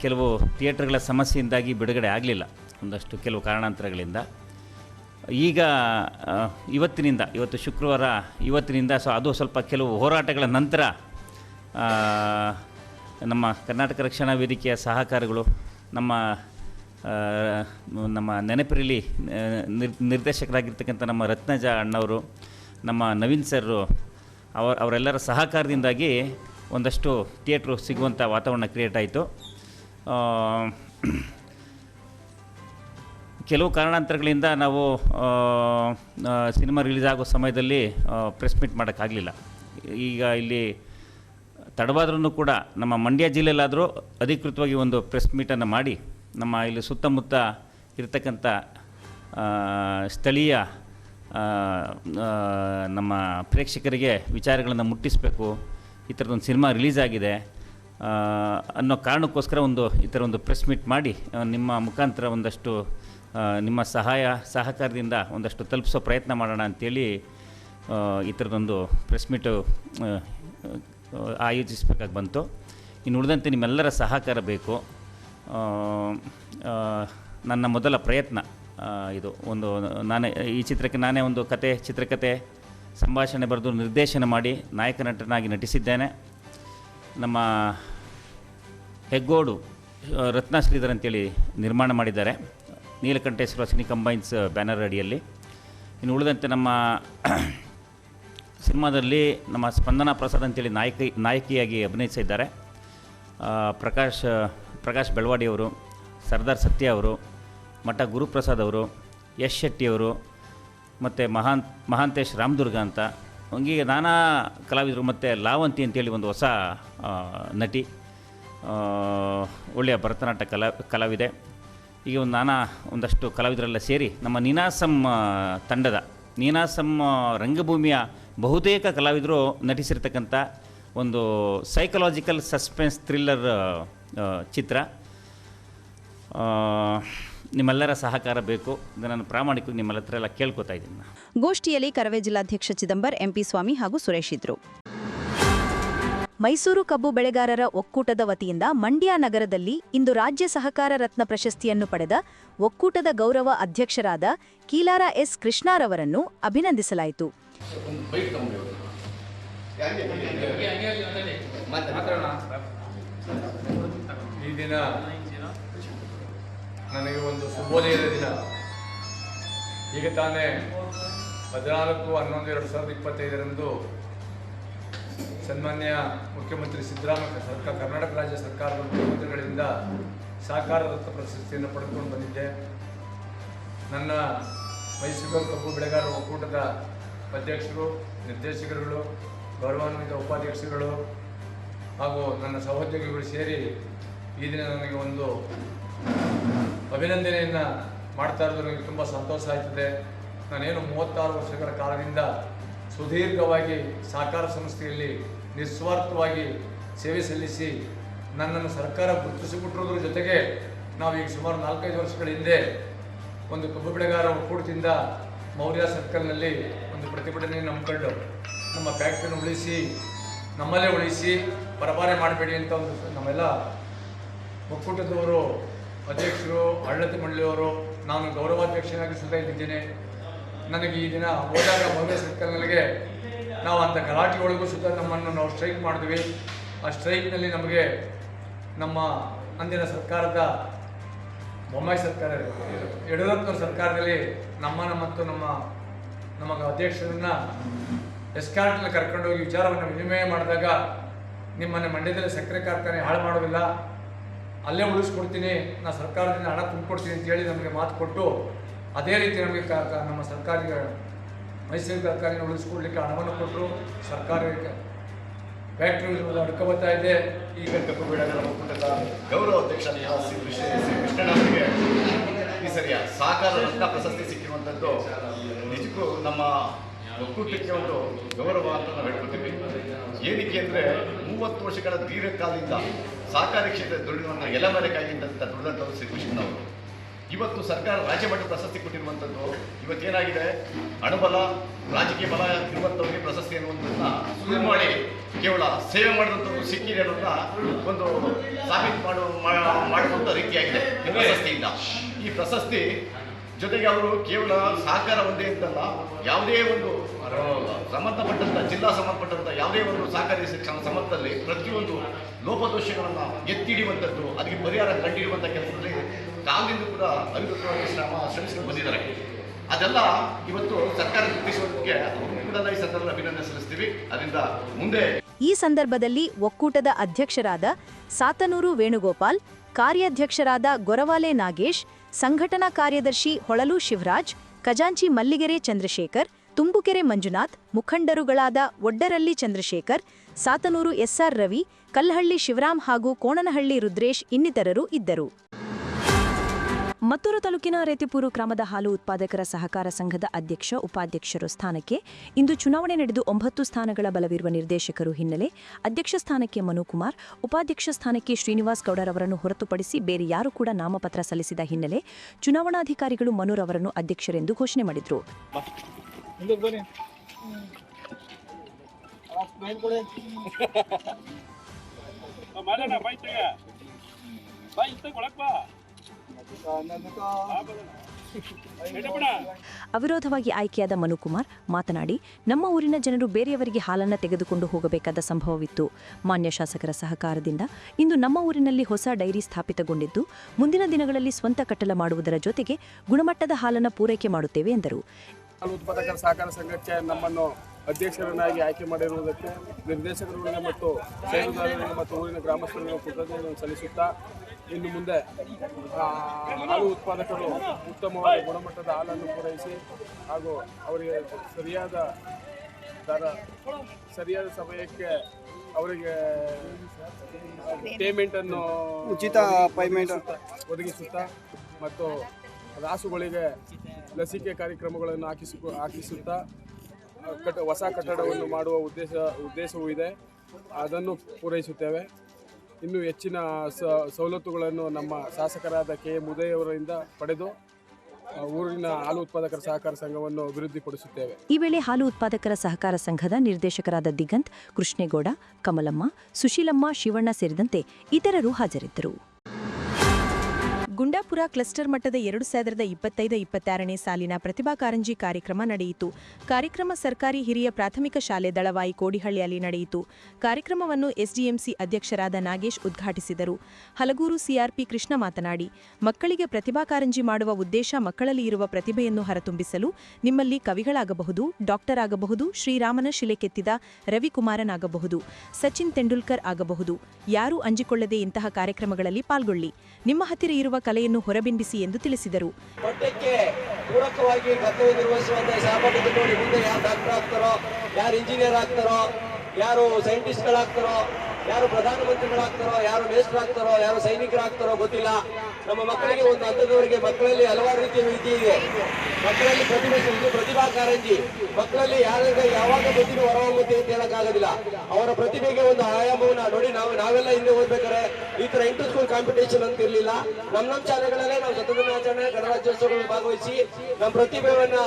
Speaker 11: ಕೆಲವು ಥಿಯೇಟ್ರ್ಗಳ ಸಮಸ್ಯೆಯಿಂದಾಗಿ ಬಿಡುಗಡೆ ಆಗಲಿಲ್ಲ. ಒಂದಷ್ಟು ಕೆಲವು ಕಾರಣಾಂತರಗಳಿಂದ. ಈಗ ಇವತ್ತಿನಿಂದ, ಇವತ್ತು ಶುಕ್ರವಾರ ಇವತ್ತಿನಿಂದ, ಸೊ ಅದು ಸ್ವಲ್ಪ ಕೆಲವು ಹೋರಾಟಗಳ ನಂತರ ನಮ್ಮ ಕರ್ನಾಟಕ ರಕ್ಷಣಾ ವೇದಿಕೆಯ ಸಹಕಾರಗಳು, ನಮ್ಮ ನಮ್ಮ ನೆನಪಿರಲಿ ನಿರ್ ನಿರ್ದೇಶಕರಾಗಿರ್ತಕ್ಕಂಥ ನಮ್ಮ ರತ್ನಜ ಅಣ್ಣವರು, ನಮ್ಮ ನವೀನ್ ಸರ್ ಅವರ, ಅವರೆಲ್ಲರ ಸಹಕಾರದಿಂದಾಗಿ ಒಂದಷ್ಟು ಥಿಯೇಟ್ರು ಸಿಗುವಂಥ ವಾತಾವರಣ ಕ್ರಿಯೇಟ್ ಆಯಿತು. ಕೆಲವು ಕಾರಣಾಂತರಗಳಿಂದ ನಾವು ಸಿನಿಮಾ ರಿಲೀಸ್ ಆಗೋ ಸಮಯದಲ್ಲಿ ಪ್ರೆಸ್ ಮೀಟ್ ಮಾಡೋಕ್ಕಾಗಲಿಲ್ಲ. ಈಗ ಇಲ್ಲಿ ತಡವಾದ್ರೂ ಕೂಡ ನಮ್ಮ ಮಂಡ್ಯ ಜಿಲ್ಲೆಯಲ್ಲಾದರೂ ಅಧಿಕೃತವಾಗಿ ಒಂದು ಪ್ರೆಸ್ ಮೀಟನ್ನು ಮಾಡಿ, ನಮ್ಮ ಇಲ್ಲಿ ಸುತ್ತಮುತ್ತ ಇರತಕ್ಕಂಥ ಸ್ಥಳೀಯ ನಮ್ಮ ಪ್ರೇಕ್ಷಕರಿಗೆ ವಿಚಾರಗಳನ್ನು ಮುಟ್ಟಿಸಬೇಕು ಈ ಥರದೊಂದು ಸಿನಿಮಾ ರಿಲೀಸ್ ಆಗಿದೆ ಅನ್ನೋ ಕಾರಣಕ್ಕೋಸ್ಕರ ಒಂದು ಈ ಥರ ಒಂದು ಪ್ರೆಸ್ ಮೀಟ್ ಮಾಡಿ ನಿಮ್ಮ ಮುಖಾಂತರ ಒಂದಷ್ಟು ನಿಮ್ಮ ಸಹಾಯ, ಸಹಕಾರದಿಂದ ಒಂದಷ್ಟು ತಲುಪಿಸೋ ಪ್ರಯತ್ನ ಮಾಡೋಣ ಅಂಥೇಳಿ ಈ ಥರದೊಂದು ಪ್ರೆಸ್ ಮೀಟು ಆಯೋಜಿಸಬೇಕಾಗಿ ಬಂತು. ಇನ್ನು ಉಳಿದಂತೆ ನಿಮ್ಮೆಲ್ಲರ ಸಹಕಾರ ಬೇಕು. ನನ್ನ ಮೊದಲ ಪ್ರಯತ್ನ ಇದು ಒಂದು, ನಾನೇ ಈ ಚಿತ್ರಕ್ಕೆ ನಾನೇ ಒಂದು ಕತೆ ಚಿತ್ರಕಥೆ ಸಂಭಾಷಣೆ ಬರೆದು ನಿರ್ದೇಶನ ಮಾಡಿ ನಾಯಕ ನಟನಾಗಿ ನಟಿಸಿದ್ದೇನೆ. ನಮ್ಮ ಹೆಗ್ಗೋಡು ರತ್ನ ಶ್ರೀಧರ್ ಅಂತೇಳಿ ನಿರ್ಮಾಣ ಮಾಡಿದ್ದಾರೆ. ನೀಲಕಂಠೇಶ್ವರ ಸಿನಿ ಕಂಬೈನ್ಸ್ ಬ್ಯಾನರ್ ಅಡಿಯಲ್ಲಿ. ಇನ್ನು ಉಳಿದಂತೆ ನಮ್ಮ ಸಿನಿಮಾದಲ್ಲಿ ನಮ್ಮ ಸ್ಪಂದನಾ ಪ್ರಸಾದ್ ಅಂತೇಳಿ ನಾಯಕಿ, ನಾಯಕಿಯಾಗಿ ಅಭಿನಯಿಸಿದ್ದಾರೆ. ಪ್ರಕಾಶ್ ಪ್ರಕಾಶ್ ಬೆಳವಾಡಿಯವರು, ಸರ್ದಾರ್ ಸತ್ಯ ಅವರು, ಮಠ ಗುರುಪ್ರಸಾದ್ ಅವರು, ಯಶ್ ಶೆಟ್ಟಿಯವರು ಮತ್ತು ಮಹಾನ್, ಮಹಾಂತೇಶ್ ರಾಮದುರ್ಗ ಅಂತ. ಹಂಗೆ ನಾನಾ ಕಲಾವಿದರು ಮತ್ತು ಲಾವಂತಿ ಅಂತೇಳಿ ಒಂದು ಹೊಸ ನಟಿ ಒಳ್ಳೆಯ ಭರತನಾಟ್ಯ ಕಲಾ, ಕಲಾವಿದೆ. ಈಗ ಒಂದು ನಾನಾ ಒಂದಷ್ಟು ಕಲಾವಿದರೆಲ್ಲ ಸೇರಿ ನಮ್ಮ ನೀನಾಸಂ ತಂಡದ, ನೀನಾಸಂ ರಂಗಭೂಮಿಯ ಬಹುತೇಕ ಕಲಾವಿದರು ನಟಿಸಿರ್ತಕ್ಕಂಥ ಒಂದು ಸೈಕಲಾಜಿಕಲ್ ಸಸ್ಪೆನ್ಸ್ ಥ್ರಿಲ್ಲರ್ ಚಿತ್ರ. ನಿಮ್ಮೆಲ್ಲರ ಸಹಕಾರ ಬೇಕು ನಾನು ಪ್ರಾಮಾಣಿಕವಾಗಿ ನಿಮ್ಮೆಲ್ಲ ಹತ್ರ ಎಲ್ಲ ಕೇಳ್ಕೊತಾ ಇದ್ದೀನಿ.
Speaker 1: ಗೋಷ್ಠಿಯಲ್ಲಿ ಕರವೇ ಜಿಲ್ಲಾಧ್ಯಕ್ಷ ಚಿದಂಬರ್ ಎಂಪಿ ಸ್ವಾಮಿ ಹಾಗೂ ಸುರೇಶ್ ಇದ್ರು ಮೈಸೂರು ಕಬ್ಬು ಬೆಳೆಗಾರರ ಒಕ್ಕೂಟದ ವತಿಯಿಂದ ಮಂಡ್ಯ ನಗರದಲ್ಲಿ ಇಂದು ರಾಜ್ಯ ಸಹಕಾರ ರತ್ನ ಪ್ರಶಸ್ತಿಯನ್ನು ಪಡೆದ ಒಕ್ಕೂಟದ ಗೌರವ ಅಧ್ಯಕ್ಷರಾದ ಕೀಲಾರ ಎಸ್ ಕೃಷ್ಣಾರವರನ್ನು ಅಭಿನಂದಿಸಲಾಯಿತು
Speaker 12: ಈ ದಿನ ನನಗೆ ಒಂದು ಶುಭೋದಯದ ದಿನ. ಈಗ ತಾನೇ ಹದಿನಾಲ್ಕು, ಹನ್ನೊಂದು, ಎರಡು ಸಾವಿರದ ಇಪ್ಪತ್ತೈದರಂದು ಸನ್ಮಾನ್ಯ ಮುಖ್ಯಮಂತ್ರಿ ಸಿದ್ದರಾಮಯ್ಯ ಸರ್ಕಾರ ಕರ್ನಾಟಕ ರಾಜ್ಯ ಸರ್ಕಾರದ ಮುಖ್ಯಮಂತ್ರಿಗಳಿಂದ ಸಹಕಾರ ರತ್ನ ಪ್ರಶಸ್ತಿಯನ್ನು ಪಡೆದುಕೊಂಡು ಬಂದಿದ್ದೆ. ನನ್ನ ಮೈಸೂರು ಕಬ್ಬು ಬೆಳೆಗಾರ ಒಕ್ಕೂಟದ ಅಧ್ಯಕ್ಷರು, ನಿರ್ದೇಶಕರುಗಳು, ಗೌರವಾನ್ವಿತ ಉಪಾಧ್ಯಕ್ಷರುಗಳು ಹಾಗೂ ನನ್ನ ಸಹೋದ್ಯೋಗಿಗಳು ಸೇರಿ ಈ ದಿನ ನನಗೆ ಒಂದು ಅಭಿನಂದನೆಯನ್ನು ಮಾಡ್ತಾ ಇರೋದು ನನಗೆ ತುಂಬ ಸಂತೋಷ ಆಯ್ತದೆ. ನಾನೇನು ಮೂವತ್ತಾರು ವರ್ಷಗಳ ಕಾಲದಿಂದ ಸುದೀರ್ಘವಾಗಿ ಸಹಕಾರ ಸಂಸ್ಥೆಯಲ್ಲಿ ನಿಸ್ವಾರ್ಥವಾಗಿ ಸೇವೆ ಸಲ್ಲಿಸಿ ನನ್ನನ್ನು ಸರ್ಕಾರ ಗುರುತಿಸಿಬಿಟ್ಟಿರೋದ್ರ ಜೊತೆಗೆ ನಾವು ಈಗ ಸುಮಾರು ನಾಲ್ಕೈದು ವರ್ಷಗಳ ಹಿಂದೆ ಒಂದು ಕಬ್ಬು ಬೆಳೆಗಾರ ಒಕ್ಕೂಟದಿಂದ ಮೌರ್ಯ ಸರ್ಕಲ್ನಲ್ಲಿ ಒಂದು ಪ್ರತಿಭಟನೆಯನ್ನು ಹಮ್ಮಿಕೊಂಡು ನಮ್ಮ ಫ್ಯಾಕ್ಟ್ರಿಯನ್ನು ಉಳಿಸಿ, ನಮ್ಮಲ್ಲೇ ಉಳಿಸಿ ಪರಭಾರೆ ಮಾಡಬೇಡಿ ಅಂತ ಒಂದು ನಮ್ಮೆಲ್ಲ ಒಕ್ಕೂಟದವರು ಅಧ್ಯಕ್ಷರು, ಆಡಳಿತ ಮಂಡಳಿಯವರು, ನಾನು ಗೌರವಾಧ್ಯಕ್ಷನಾಗಿ ಸುಧಾ ಇಲ್ಲಿದ್ದೇನೆ ನನಗೆ ಈ ದಿನ ಹೋದಾಗ ಭವ್ಯ ಸರ್ಕಲ್ನಲ್ಲಿಗೆ ನಾವು ಅಂಥ ಗಲಾಟೆ ಸುತ್ತ ನಮ್ಮನ್ನು ನಾವು ಸ್ಟ್ರೈಕ್ ಮಾಡಿದ್ವಿ. ಆ ಸ್ಟ್ರೈಕ್ನಲ್ಲಿ ನಮಗೆ ನಮ್ಮ ಅಂದಿನ ಸರ್ಕಾರದ ಬೊಮ್ಮಾಯಿ ಸರ್ಕಾರ ಯಡಿಯೂರಪ್ಪನ ಸರ್ಕಾರದಲ್ಲಿ ನಮ್ಮನ್ನು ಮತ್ತು ನಮ್ಮ ನಮಗೆ ಅಧ್ಯಕ್ಷರನ್ನ ಎಸ್ಕಾರ್ಟ್ನಲ್ಲಿ ಕರ್ಕೊಂಡೋಗಿ ವಿಚಾರವನ್ನು ವಿನಿಮಯ ಮಾಡಿದಾಗ ನಿಮ್ಮನ್ನು ಮಂಡ್ಯದಲ್ಲಿ ಸಕ್ಕರೆ ಕಾರ್ಖಾನೆ ಹಾಳು ಮಾಡೋದಿಲ್ಲ. ಅಲ್ಲೇ ಉಳಿಸ್ಕೊಡ್ತೀನಿ, ನಾ ಸರ್ಕಾರದಿಂದ ಹಣ ತುಂಬಿಕೊಡ್ತೀನಿ ಅಂತ ಹೇಳಿ ನಮಗೆ ಮಾತು ಕೊಟ್ಟು, ಅದೇ ರೀತಿ ನಮಗೆ ನಮ್ಮ ಸರ್ಕಾರಿ ಮೈಸೂರು ಕಾರ್ಖಾನೆ ಉಳಿಸ್ಕೊಡ್ಲಿಕ್ಕೆ ಹಣವನ್ನು ಕೊಟ್ಟರು ಸರ್ಕಾರ ಫ್ಯಾಕ್ಟ್ರಿ ಅಡ್ಕೊಬತ್ತಾ ಇದೆ. ಈ ಕಬ್ಬು ಬೇಡ
Speaker 7: ಗೌರವ ಅಧ್ಯಕ್ಷ ಕೃಷ್ಣನವರಿಗೆ ಈ ಸರಿಯ ರತ್ನ ಪ್ರಶಸ್ತಿ ಸಿಕ್ಕಿರುವಂಥದ್ದು ನಿಜಕ್ಕೂ ನಮ್ಮ ಒಕ್ಕೂಟಕ್ಕೆ ಒಂದು ಗೌರವ ಅಂತ ನಾವು ಹೇಳ್ಕೊತೀವಿ ಏನಕ್ಕೆ ಅಂದರೆ ಮೂವತ್ತು ವರ್ಷಗಳ ದೀರ್ಘಕಾಲದಿಂದ ಸಹಕಾರಿ ಕ್ಷೇತ್ರ ದುಡಿಯುವಂಥ ಎಲೆಮರೆಕಾಗಿದ್ದಂಥ ದುಡಿದಂಥವ್ರು ಶ್ರೀ ಅವರು. ಇವತ್ತು ಸರ್ಕಾರ ರಾಜ್ಯ ಮಟ್ಟ ಪ್ರಶಸ್ತಿ ಕೊಟ್ಟಿರುವಂಥದ್ದು ಇವತ್ತೇನಾಗಿದೆ? ಹಣಬಲ ರಾಜಕೀಯ ಬಲ ಇರುವಂಥವ್ರಿಗೆ ಪ್ರಶಸ್ತಿ ಅನ್ನುವಂಥದ್ದನ್ನ ಸುಳ್ಳು ಮಾಡಿ ಕೇವಲ ಸೇವೆ ಮಾಡಿದಂಥವ್ರು ಸಿಕ್ಕಿದೆ ಅನ್ನೋದನ್ನ ಒಂದು ಸಾಬೀತು ಮಾಡುವ ಮಾಡುವಂಥ ರೀತಿಯಾಗಿದೆ ಈ ಪ್ರಶಸ್ತಿಯಿಂದ. ಈ ಪ್ರಶಸ್ತಿ ಜೊತೆಗೆ ಅವರು ಕೇವಲ ಸಹಕಾರ ಒಂದೇ ಅಂತಲ್ಲ ಯಾವುದೇ ಒಂದು ಆ, ಸಂಬಂಧಪಟ್ಟಂಥ ಜಿಲ್ಲಾ ಸಂಬಂಧಪಟ್ಟಂಥ ಯಾವುದೇ ಒಂದು ಸಹಕಾರಿ ಶಿಕ್ಷಣ ಸಂಬಂಧದಲ್ಲಿ ಪ್ರತಿಯೊಂದು ಲೋಪದೋಷಗಳನ್ನು ಎತ್ತಿ ಅದಕ್ಕೆ ಪರಿಹಾರ ಕಂಡಿಡುವಂತ ಕೆಲಸದಲ್ಲಿ ಕಾಲದಿಂದ ಕೂಡ ಅವಿರತವಾಗಿ ಶ್ರಮ ಶ್ರಮಿಸಿಕೊಂಡು ಬಂದಿದ್ದಾರೆ. ಅದೆಲ್ಲ ಇವತ್ತು ಸರ್ಕಾರ ಗುರುತಿಸುವುದಕ್ಕೆ ಕೂಡ ಈ ಸಂದರ್ಭದಲ್ಲಿ ಅಭಿನಂದನೆ ಸಲ್ಲಿಸ್ತೀವಿ. ಅದರಿಂದ ಮುಂದೆ
Speaker 1: ಈ ಸಂದರ್ಭದಲ್ಲಿ ಒಕ್ಕೂಟದ ಅಧ್ಯಕ್ಷರಾದ ಸಾತನೂರು ವೇಣುಗೋಪಾಲ್ ಕಾರ್ಯಾಧ್ಯಕ್ಷರಾದ ಗೊರವಾಲೆ ನಾಗೇಶ್ ಸಂಘಟನಾ ಕಾರ್ಯದರ್ಶಿ ಹೊಳಲು ಶಿವರಾಜ್, ಖಜಾಂಚಿ ಮಲ್ಲಿಗೆರೆ ಚಂದ್ರಶೇಖರ್, ತುಂಬುಕೆರೆ ಮಂಜುನಾಥ್, ಮುಖಂಡರುಗಳಾದ ಒಡ್ಡರಲ್ಲಿ ಚಂದ್ರಶೇಖರ್, ಸಾತನೂರು ಎಸ್ಆರ್ ರವಿ, ಕಲ್ಲಹಳ್ಳಿ ಶಿವರಾಮ್ ಹಾಗೂ ಕೋಣನಹಳ್ಳಿ ರುದ್ರೇಶ್ ಇನ್ನಿತರರು ಇದ್ದರು. ಮತ್ತೂರು ತಾಲೂಕಿನ ರೇತಿಪೂರು ಗ್ರಾಮದ ಹಾಲು ಉತ್ಪಾದಕರ ಸಹಕಾರ ಸಂಘದ ಅಧ್ಯಕ್ಷ ಉಪಾಧ್ಯಕ್ಷರು ಸ್ಥಾನಕ್ಕೆ ಇಂದು ಚುನಾವಣೆ ನಡೆದು ಒಂಬತ್ತು ಸ್ಥಾನಗಳ ಬಲವಿರುವ ನಿರ್ದೇಶಕರು ಹಿನ್ನೆಲೆ ಅಧ್ಯಕ್ಷ ಸ್ಥಾನಕ್ಕೆ ಮನುಕುಮಾರ್ ಉಪಾಧ್ಯಕ್ಷ ಸ್ಥಾನಕ್ಕೆ ಶ್ರೀನಿವಾಸ್ ಗೌಡರವರನ್ನು ಹೊರತುಪಡಿಸಿ ಬೇರೆ ಯಾರು ಕೂಡ ನಾಮಪತ್ರ ಸಲ್ಲಿಸಿದ ಹಿನ್ನೆಲೆ ಚುನಾವಣಾಧಿಕಾರಿಗಳು ಮನುರವರನ್ನು ಅಧ್ಯಕ್ಷರೆಂದು ಘೋಷಣೆ ಮಾಡಿದರು ಅವಿರೋಧವಾಗಿ ಆಯ್ಕೆಯಾದ ಮನುಕುಮಾರ್ ಮಾತನಾಡಿ, ನಮ್ಮ ಊರಿನ ಜನರು ಬೇರೆಯವರಿಗೆ ಹಾಲನ್ನು ತೆಗೆದುಕೊಂಡು ಹೋಗಬೇಕಾದ ಸಂಭವವಿತ್ತು. ಮಾನ್ಯ ಶಾಸಕರ ಸಹಕಾರದಿಂದ ಇಂದು ನಮ್ಮ ಊರಿನಲ್ಲಿ ಹೊಸ ಡೈರಿ ಸ್ಥಾಪಿತಗೊಂಡಿದ್ದು, ಮುಂದಿನ ದಿನಗಳಲ್ಲಿ ಸ್ವಂತ ಕಟ್ಟಲ ಮಾಡುವುದರ ಜೊತೆಗೆ ಗುಣಮಟ್ಟದ ಹಾಲನ್ನು ಪೂರೈಕೆ ಮಾಡುತ್ತೇವೆ ಎಂದರು.
Speaker 13: ಉತ್ಪಾದಕರ ಸಹಕಾರ ಸಂಘಕ್ಕೆ ನಮ್ಮನ್ನು ಅಧ್ಯಕ್ಷರನ್ನಾಗಿ ಆಯ್ಕೆ ಮಾಡಿರುವುದಕ್ಕೆ ನಿರ್ದೇಶಕರುಗಳಿಗೆ ಮತ್ತು ಮತ್ತು ಊರಿನ ಗ್ರಾಮಸ್ಥರಿಗೆ ಕೃತಜ್ಞತೆಯನ್ನು ಸಲ್ಲಿಸುತ್ತಾ ಇನ್ನು ಮುಂದೆ ಹಾಲು ಉತ್ಪಾದಕರು ಉತ್ತಮವಾದ ಗುಣಮಟ್ಟದ ಹಾಲನ್ನು ಪೂರೈಸಿ ಹಾಗೂ ಅವರಿಗೆ ಸರಿಯಾದ ದರ ಸರಿಯಾದ ಸಮಯಕ್ಕೆ ಅವರಿಗೆ ಪೇಮೆಂಟನ್ನು
Speaker 14: ಉಚಿತ ಪೇಮೆಂಟ್
Speaker 13: ಒದಗಿಸುತ್ತಾ ಮತ್ತು ರಾಸುಗಳಿಗೆ ಲಸಿಕೆ ಕಾರ್ಯಕ್ರಮಗಳನ್ನು ಹಾಕಿಸು ಹಾಕಿಸುತ್ತಾ ಕಟ್ಟ ಹೊಸ ಕಟ್ಟಡವನ್ನು ಮಾಡುವ ಉದ್ದೇಶ ಉದ್ದೇಶವೂ ಇದೆ. ಅದನ್ನು ಪೂರೈಸುತ್ತೇವೆ. ಇನ್ನು ಹೆಚ್ಚಿನ ಸವಲತ್ತುಗಳನ್ನು ನಮ್ಮ ಶಾಸಕರಾದ ಕೆ ಎ ಮುದಯ್ಯವರಿಂದ ಪಡೆದು ಊರಿನ ಹಾಲು ಉತ್ಪಾದಕರ ಸಹಕಾರ ಸಂಘವನ್ನು ಅಭಿವೃದ್ಧಿಪಡಿಸುತ್ತೇವೆ.
Speaker 1: ಈ ವೇಳೆ ಹಾಲು ಉತ್ಪಾದಕರ ಸಹಕಾರ ಸಂಘದ ನಿರ್ದೇಶಕರಾದ ದಿಗಂತ್, ಕೃಷ್ಣೇಗೌಡ, ಕಮಲಮ್ಮ, ಸುಶೀಲಮ್ಮ, ಶಿವಣ್ಣ ಸೇರಿದಂತೆ ಇತರರು ಹಾಜರಿದ್ದರು. ಗುಂಡಾಪುರ ಕ್ಲಸ್ಟರ್ ಮಟ್ಟದ ಎರಡು ಸಾವಿರದ ಇಪ್ಪತ್ತೈದು ಇಪ್ಪತ್ತಾರನೇ ಸಾಲಿನ ಪ್ರತಿಭಾ ಕಾರಂಜಿ ಕಾರ್ಯಕ್ರಮ ನಡೆಯಿತು. ಕಾರ್ಯಕ್ರಮ ಸರ್ಕಾರಿ ಹಿರಿಯ ಪ್ರಾಥಮಿಕ ಶಾಲೆ ದಳವಾಯಿ ಕೋಡಿಹಳ್ಳಿಯಲ್ಲಿ ನಡೆಯಿತು. ಕಾರ್ಯಕ್ರಮವನ್ನು ಎಸ್ಡಿಎಂಸಿ ಅಧ್ಯಕ್ಷರಾದ ನಾಗೇಶ್ ಉದ್ಘಾಟಿಸಿದರು. ಹಲಗೂರು ಸಿಆರ್ಪಿ ಕೃಷ್ಣ ಮಾತನಾಡಿ, ಮಕ್ಕಳಿಗೆ ಪ್ರತಿಭಾ ಕಾರಂಜಿ ಮಾಡುವ ಉದ್ದೇಶ ಮಕ್ಕಳಲ್ಲಿ ಇರುವ ಪ್ರತಿಭೆಯನ್ನು ಹೊರತುಂಬಿಸಲು ನಿಮ್ಮಲ್ಲಿ ಕವಿಗಳಾಗಬಹುದು ಡಾಕ್ಟರ್ ಆಗಬಹುದು ಶ್ರೀರಾಮನ ಶಿಲೆ ಕೆತ್ತಿದ ರವಿಕುಮಾರನಾಗಬಹುದು, ಸಚಿನ್ ತೆಂಡೂಲ್ಕರ್ ಆಗಬಹುದು. ಯಾರೂ ಅಂಜಿಕೊಳ್ಳದೆ ಇಂತಹ ಕಾರ್ಯಕ್ರಮಗಳಲ್ಲಿ ಪಾಲ್ಗೊಳ್ಳಿ. ನಿಮ್ಮ ಹತ್ತಿರ ಇರುವ ಕಲೆಯನ್ನು ಹೊರಬಿಂಬಿಸಿ ಎಂದು ತಿಳಿಸಿದರು.
Speaker 14: ಪೂರಕವಾಗಿ ಕರ್ತವ್ಯ ನಿರ್ವಹಿಸುವಂತ ಸಹಪಾಠಿ ನೋಡಿ ಯಾರು ಡಾಕ್ಟರ್ ಆಗ್ತಾರೋ, ಯಾರು ಇಂಜಿನಿಯರ್ ಆಗ್ತಾರೋ, ಯಾರು ಸೈಂಟಿಸ್ಟ್ಗಳಾಗ್ತಾರೋ ಯಾರು ಪ್ರಧಾನಮಂತ್ರಿಗಳಾಗ್ತಾರೋ, ಯಾರು ಮೇಸ್ಟರ್ ಆಗ್ತಾರೋ ಯಾರು ಸೈನಿಕರಾಗ್ತಾರೋ ಗೊತ್ತಿಲ್ಲ. ನಮ್ಮ ಮಕ್ಕಳಿಗೆ ಒಂದು ಹಂತದವರೆಗೆ ಮಕ್ಕಳಲ್ಲಿ ಹಲವಾರು ರೀತಿಯ ವಿದ್ಯೆ ಇದೆ. ಮಕ್ಕಳಲ್ಲಿ ಪ್ರತಿಭೆ ಇದು. ಪ್ರತಿಭಾ ಕಾರಂಜಿ. ಮಕ್ಕಳಲ್ಲಿ ಯಾರಿಗೆ ಯಾವಾಗ ಪ್ರತಿಭೆ ಹೊರಹೊಮ್ಮುತ್ತೆ ಅಂತ ಹೇಳಕ್ಕಾಗೋದಿಲ್ಲ. ಅವರ ಪ್ರತಿಭೆಗೆ ಒಂದು ಆಯಾಮವನ್ನ ನೋಡಿ ನಾವು ನಾವೆಲ್ಲ ಹಿಂದೆ ಓದ್ಬೇಕಾದ್ರೆ ಈ ತರ ಇಂಟರ್ ಸ್ಕೂಲ್ ಕಾಂಪಿಟೇಷನ್ ಅಂತ ಇರಲಿಲ್ಲ. ನಮ್ಮ ನಮ್ಮ ಶಾಲೆಗಳಲ್ಲೇ ನಾವು ಸ್ವತಂತ್ರ ಆಚರಣೆ ಗಣರಾಜ್ಯೋತ್ಸವಗಳಲ್ಲಿ ಭಾಗವಹಿಸಿ ನಮ್ಮ ಪ್ರತಿಭೆಯನ್ನ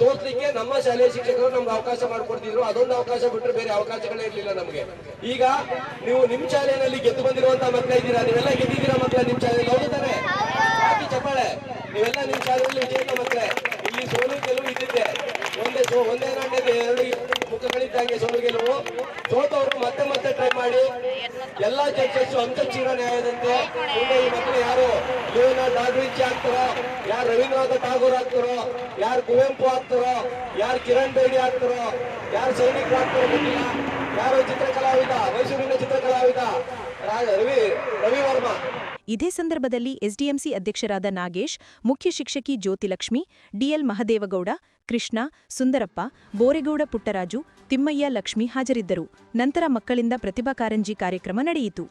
Speaker 14: ತೋರ್ಸ್ಲಿಕ್ಕೆ ನಮ್ಮ ಶಾಲೆಯ ಶಿಕ್ಷಕರು ನಮ್ಗೆ ಅವಕಾಶ ಮಾಡಿಕೊಡ್ತಿದ್ರು. ಅದೊಂದು ಅವಕಾಶ ಬಿಟ್ಟರೆ ಬೇರೆ ಅವಕಾಶಗಳೇ ಇರಲಿಲ್ಲ ನಮಗೆ. ಈಗ ನೀವು ನಿಮ್ಮ ಶಾಲೆಯಲ್ಲಿ ಗೆದ್ದು ಬಂದಿರುವಂತಹ ಮಕ್ಕಳ ಇದ್ದೀರಾ? ನೀವೆಲ್ಲ ಗೆದ್ದಿದ್ದೀರಾ ಮಕ್ಕಳ ನಿಮ್ಮ ಶಾಲೆಯಲ್ಲಿ? ಹೋಗುತ್ತಾರೆ ಹಾಕಿ ಚಪ್ಪಾಳೆ? ನೀವೆಲ್ಲ ನಿಮ್ಮ ಶಾಲೆಯಲ್ಲಿ ವಿಜೇತ ಮಕ್ಕಳೇ ಇಲ್ಲಿ ಸೋಲು ಗೆಲುವು ಇದ್ದಿದ್ದೆ. ಒಂದೇ ಒಂದೇ ಗಂಟೆಗೆ ಎರಡು ಮುಖಗಳಿದ್ದಂಗೆ ಸೋಲು ಗೆಲುವು. ಸೋತವರು ಮತ್ತೆ ಮತ್ತೆ ಟ್ರೈ ಮಾಡಿ. ಎಲ್ಲಾ ಜಡ್ಜಸ್ ಅಂತ್ಯಚೀರ ನ್ಯಾಯದಂತೆ. ಮುಂದೆ ಈ ಮಕ್ಕಳು ಯಾರು? ಇವನ ಡಾವಿಂಚಿ ಆಗ್ತಾರೋ? ಯಾರು ರವೀಂದ್ರನಾಥ ಟಾಗೂರ್ ಆಗ್ತಾರೋ? ಯಾರು ಕುವೆಂಪು ಆಗ್ತಾರೋ? ಯಾರು ಕಿರಣ್ ಬೇಡಿ ಆಗ್ತಾರೋ? ಯಾರು ಸೈನಿಕರು ಆಗ್ತಾರೋ ಗೊತ್ತಿಲ್ಲ. ಯಾರು ಚಿತ್ರಕಲಾವಿದ? ಮೈಸೂರಿನ ಚಿತ್ರಕಲಾವಿದ? ರವಿ ರವಿ ವರ್ಮಾ.
Speaker 15: ಇದೇ ಸಂದರ್ಭದಲ್ಲಿ ಎಸ್ಡಿಎಂಸಿ ಅಧ್ಯಕ್ಷರಾದ ನಾಗೇಶ್, ಮುಖ್ಯ ಶಿಕ್ಷಕಿ ಜ್ಯೋತಿಲಕ್ಷ್ಮಿ ಡಿಎಲ್ ಮಹದೇವಗೌಡ ಕೃಷ್ಣ ಸುಂದರಪ್ಪ ಬೋರೆಗೌಡ ಪುಟ್ಟರಾಜು ತಿಮ್ಮಯ್ಯ ಲಕ್ಷ್ಮಿ ಹಾಜರಿದ್ದರು. ನಂತರ ಮಕ್ಕಳಿಂದ ಪ್ರತಿಭಾ ಕಾರಂಜಿ ಕಾರ್ಯಕ್ರಮ ನಡೆಯಿತು.